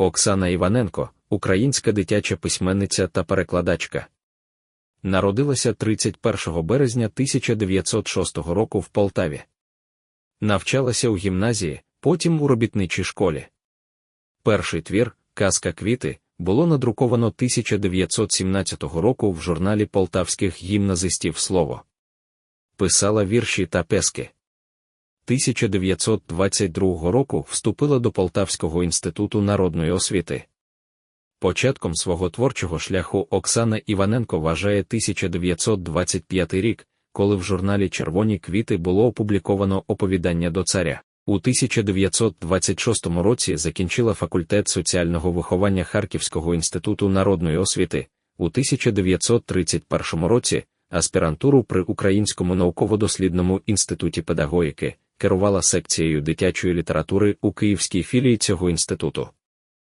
Оксана Іваненко, українська дитяча письменниця та перекладачка. Народилася 31 березня 1906 року в Полтаві. Навчалася у гімназії, потім у робітничій школі. Перший твір, Казка квіти, було надруковано 1917 року в журналі полтавських гімназистів Слово. Писала вірші та пески. 1922 року вступила до Полтавського інституту народної освіти. Початком свого творчого шляху Оксана Іваненко вважає 1925 рік, коли в журналі Червоні квіти було опубліковано оповідання до царя. У 1926 році закінчила факультет соціального виховання Харківського інституту народної освіти, у 1931 році аспірантуру при Українському науково-дослідному інституті педагогіки, керувала секцією дитячої літератури у Київській філії цього інституту.